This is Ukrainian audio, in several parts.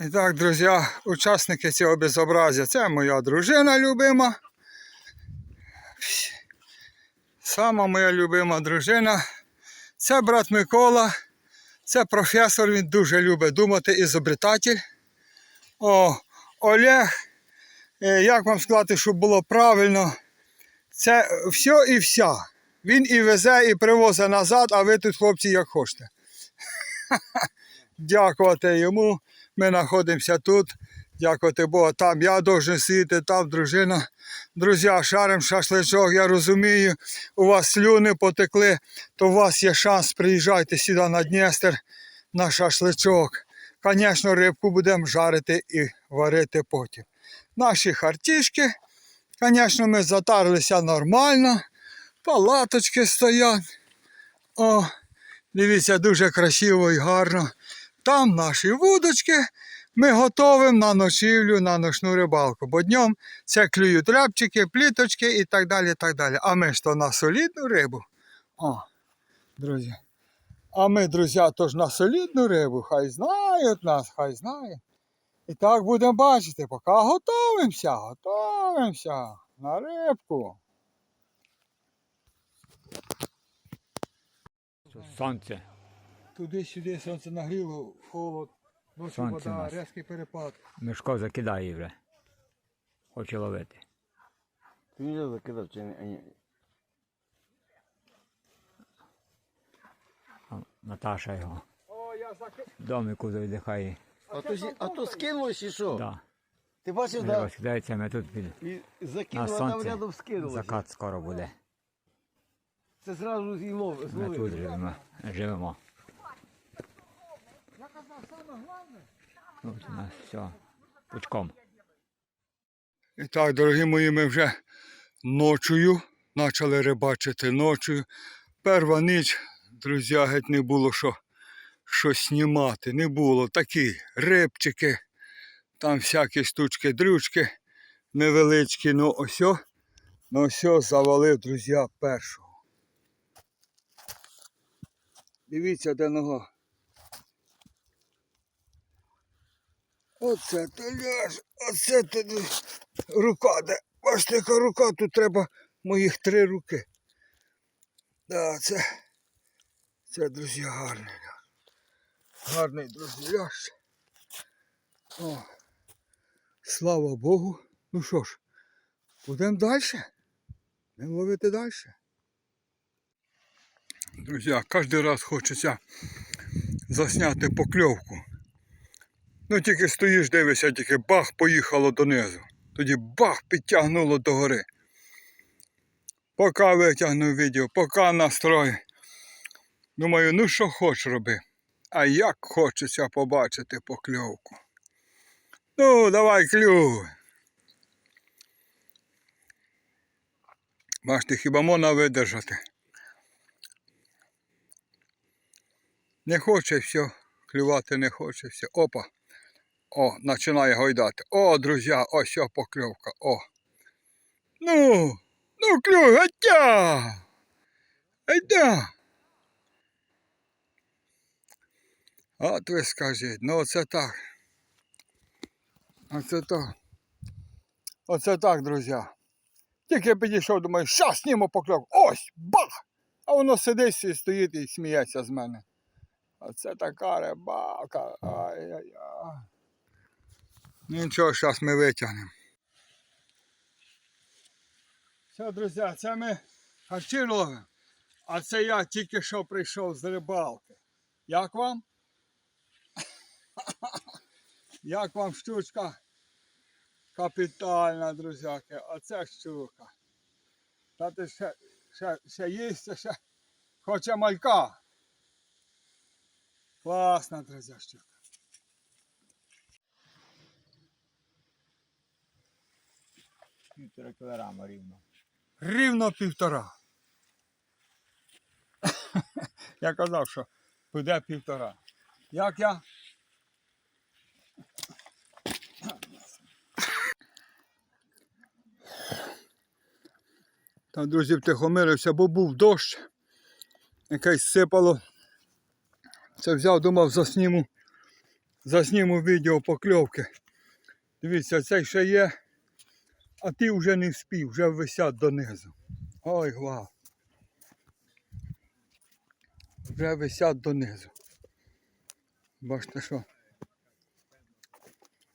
І так, друзі, учасники цього безобразя. Це моя дружина любима. Сама моя любима дружина. Це брат Микола. Це професор, він дуже любить думати, ізобретатель. О, Олег, е, як вам сказати, щоб було правильно, це все і вся. Він і везе, і привозить назад, а ви тут, хлопці, як хочете. Дякувати йому. Ми знаходимося тут. Дякувати Богу. Там я должен сидіти, там дружина. Друзі, шарим шашличок, я розумію, у вас слюни потекли, то у вас є шанс, приїжджайте сюди на Дністер на шашличок. Звісно, рибку будемо жарити і варити потім. Наші хартішки, звісно, ми затарлися нормально. Палаточки стоять. О, дивіться, дуже красиво і гарно. Там наші вудочки. Ми готовимо на ночівлю, на ночну рибалку. Бо днем це клюють рябчики, пліточки і так далі. так далі. А ми ж то на солідну рибу. О, друзі. А ми, друзі, то ж на солідну рибу. Хай знають нас, хай знають. І так будемо бачити, поки готовимося, готовимося на рибку. Сонце. Туди-сюди сонце нагріло, холод, ночі Сонце вода, нас. різкий перепад. Мишко закидає вже. Хоче ловити. Ти вже закидав чи ні? А, Наташа його О, я заки... в домику видихає. А то, а то скинулось чи що? Да. Ти бачив, Вже да? розкидається, ми тут під І на закинула там сонці. рядом скинулося. Закат скоро буде. Це зразу і з'їло. Ми зловив. тут живемо. живемо. Тут у нас все пучком. І так, дорогі мої, ми вже ночою почали рибачити ночою. Перша ніч, друзі, геть не було що, що знімати. Не було. Такі рибчики, там всякі штучки, дрючки невеличкі. Ну ось, ну ось завалив, друзі, першого. Дивіться, де нога. Оце то ляж, оце то рука, де. Бачите, яка рука, тут треба моїх три руки. Да, це, це, друзі, гарний ляж. Гарний, друзі, ляж. О, слава Богу. Ну що ж, будемо далі. Будемо ловити далі. Друзі, кожен раз хочеться засняти покльовку. Ну тільки стоїш, дивишся, тільки бах поїхало донизу. Тоді бах підтягнуло до гори. Поки витягнув відео, поки настрой. Думаю, ну що хоч роби. А як хочеться побачити покльовку. Ну, давай клюй. Бачите, хіба можна видержати? Не хоче все, клювати не хоче все. Опа. О, починає гойдати. О, друзі, ось о покльовка. О. Ну, ну клюй, гаття. Гайда. От ви скажіть, ну оце так. Оце так. Оце так, друзі. Тільки підійшов, думаю, що сніму покльовку. Ось, бах! А воно сидить і стоїть і сміється з мене. Оце така рибалка. Ай-яй-яй. Нічого, зараз ми витягнемо. Все, друзі, це ми харчі ловимо. А це я тільки що прийшов з рибалки. Як вам? Як вам штучка? Капітальна, друзяки. Оце штука. Та ти ще, ще, ще їсти, ще хоче малька. Класна, друзі, штука. Півтора кілограма рівно. Рівно півтора. я казав, що буде півтора. Як я? Та, друзі, втихомирився, бо був дощ. Якесь сипало. Це взяв, думав, засніму. засніму відео покльовки. Дивіться, цей ще є, а ті вже не вспів, вже висять донизу. Ой, гвал. Вже висять донизу. Бачите що?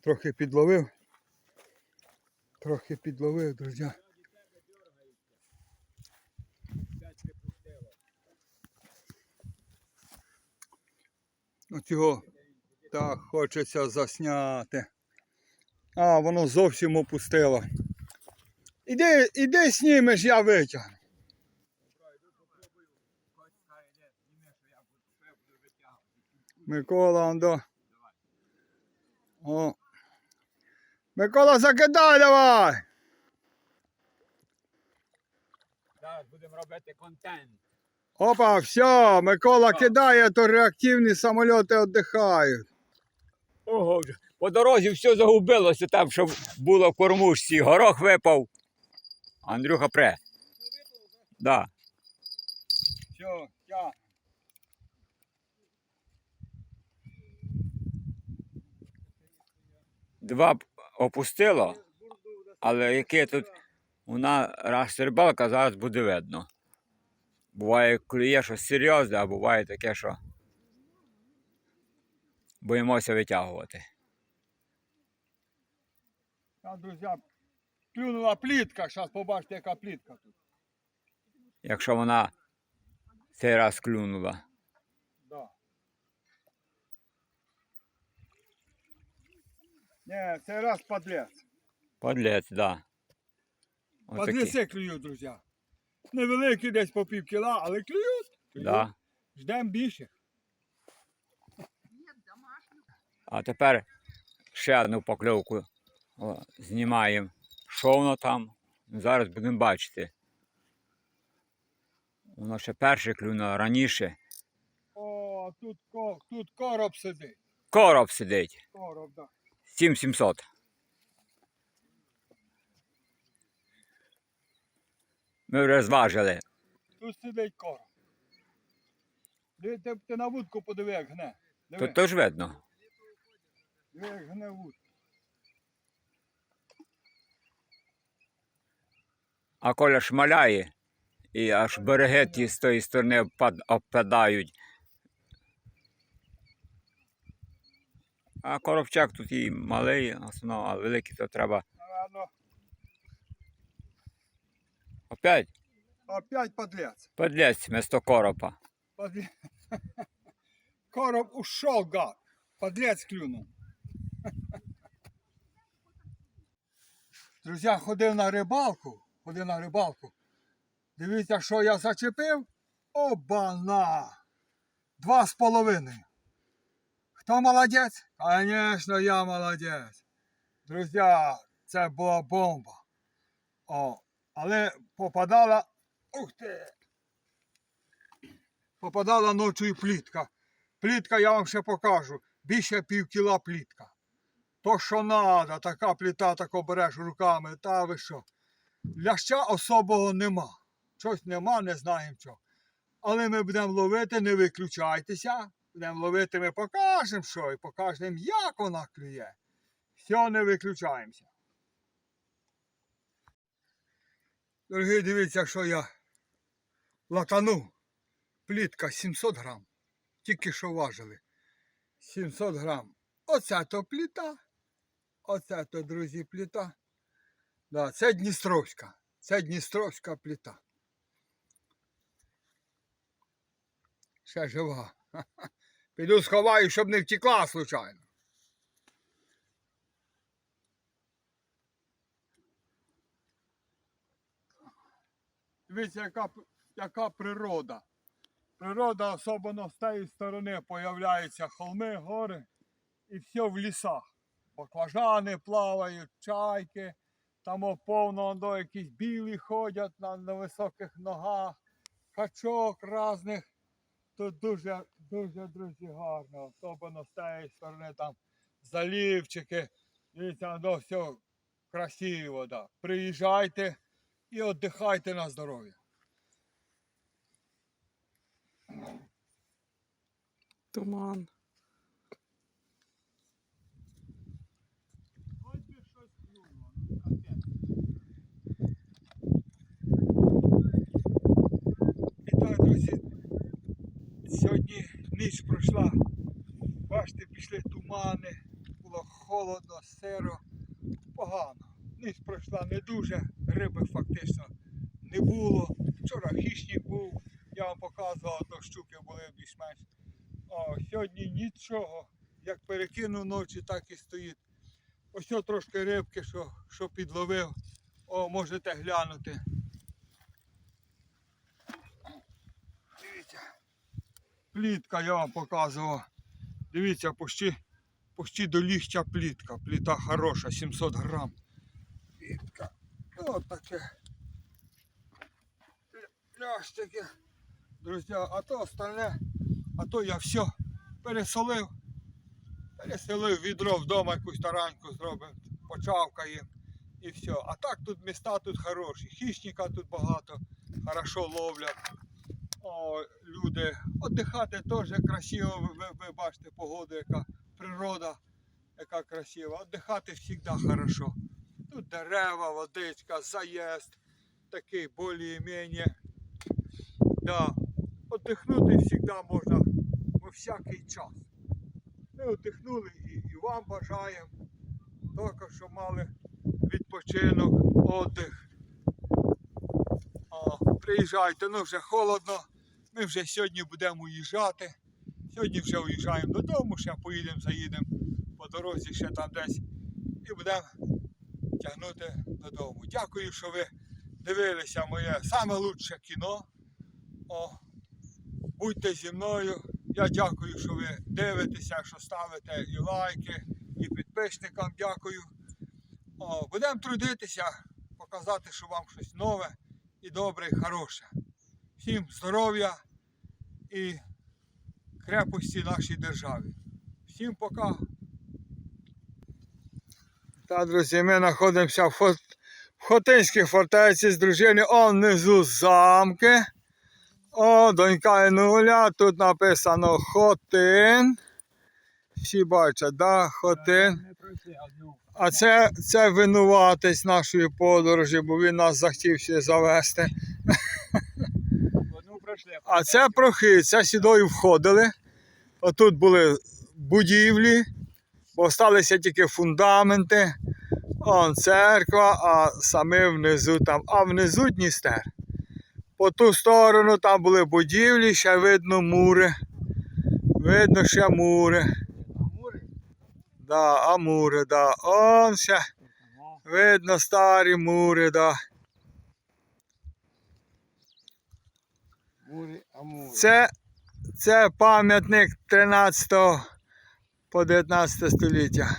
Трохи підловив. Трохи підловив, друзі. Оцього так хочеться засняти. А, воно зовсім опустило. Іди, іди знімеш, я витягну. Микола, он до. О. Микола, закидай давай! Зараз будемо робити контент. Опа, все, Микола кидає, то реактивні самоліти віддихають. Ого, по дорозі все загубилося там, що було в кормушці. Горох випав. Андрюха пре. Да. Все, я. Два опустило, але яке тут вона раз рибалка, зараз буде видно. Буває, клює щось серйозне, а буває таке, що боїмося витягувати. Друзі, клюнула плітка, зараз побачите, яка плітка тут. Якщо вона цей раз клюнула. Да. Ні, це раз подлець. Подлець, да. Отакі. Подлеці клюють, друзі. Невеликі десь по пів кіла, але клюють. клюють. Да. Ждемо більше. А тепер ще одну покльовку О, знімаємо. Що воно там? Зараз будемо бачити. Воно ще перше клюнуло раніше. О, тут, тут короб сидить. Короб сидить. Короб, да. 7700. Ми вже зважили. Тут сидить короб. Ти, ти на вудку подиви, як гне. Диви, Тут теж видно. як гне вудку. А коля шмаляє, і аж береги ті з тої сторони обпадають. А коробчак тут і малий, основно, а великий то треба опять опять подлець. подлезть вместо коропа. Подле... Короб ушел, гад. Подлец клюнув. Друзі, ходив на рибалку. Ходив на рибалку. Дивіться, що я зачепив. Обана! Два з половиною. Хто молодець? Звісно, я молодець. Друзі, це була бомба. О, але попадала. Ух ти! попадала ночою плітка. Плітка я вам ще покажу. Більше пів кіла плітка. То, що треба, така пліта, тако береш руками, та ви що. Ляща особого нема. Щось нема, не знаємо що. Але ми будемо ловити, не виключайтеся. Будемо ловити, ми покажемо що і покажемо, як вона клює. Все, не виключаємося. Дорогі, дивіться, що я латанув. Плітка 700 грам. Тільки що важили. 700 грам. Оце то пліта. Оце то, друзі, пліта. Да, це Дністровська. Це Дністровська пліта. Ще жива. Піду сховаю, щоб не втекла случайно. Дивіться, яка, яка природа. Природа, особливо з тієї сторони, появляються холми, гори і все в лісах. Баклажани плавають, чайки, там повно до якісь білі ходять на, на високих ногах, качок різних. Тут дуже, дуже, друзі, гарно. Особливо з тієї сторони там залівчики. Дивіться, до все красиво. Да. Приїжджайте і віддихайте на здоров'я. Туман. Холодно, сиро, погано. Ніч пройшла не дуже, риби фактично не було. Вчора хищник був, я вам показував, то щуки були більш-менш. О, сьогодні нічого. Як перекинув ночі, так і стоїть. Ось трошки рибки, що, що підловив. О, можете глянути. Дивіться. Плітка я вам показував. Дивіться, почти, почти до ліхтя плітка. Пліта хороша, 700 грам. Плітка. От таке. Ляштики. Друзі, а то остальне, а то я все пересолив. Переселив відро вдома якусь тараньку зробив, почавкаємо і все. А так тут міста тут хороші. Хищника тут багато, хорошо ловлять. О, люди. Отдихати теж красиво, ви, ви, бачите погоду, яка природа, яка красива. Отдихати завжди хорошо. Тут дерева, водичка, заїзд, такий більш-менш. Да. Отдихнути завжди можна во всякий час. Ми отдихнули і, і вам бажаємо. Тільки що мали відпочинок, отдих. О, приїжджайте, ну вже холодно. Ми вже сьогодні будемо уїжджати. Сьогодні вже уїжджаємо додому, ще поїдемо, заїдемо по дорозі ще там десь. І будемо тягнути додому. Дякую, що ви дивилися моє лучше кіно. О, будьте зі мною. Я дякую, що ви дивитеся, що ставите і лайки, і підписникам дякую. О, будемо трудитися, показати, що вам щось нове і добре, і хороше. Всім здоров'я і крепості нашій державі. Всім пока. Та, друзі, ми знаходимося в, Хот... в Хотинській фортеці з дружиною. Он внизу замки. О, донька Інуля, тут написано Хотин. Всі бачать, да? Хотин. А це, це винуватець нашої подорожі, бо він нас захотів завести. А це прохід, це сюди входили. Отут були будівлі, бо залишилися тільки фундаменти. Он церква, а саме внизу там, а внизу Дністер. По ту сторону там були будівлі, ще видно мури. Видно ще мури. Да, а мури, да. Он ще видно старі мури, да. Це, це пам'ятник 13 по 19 століття.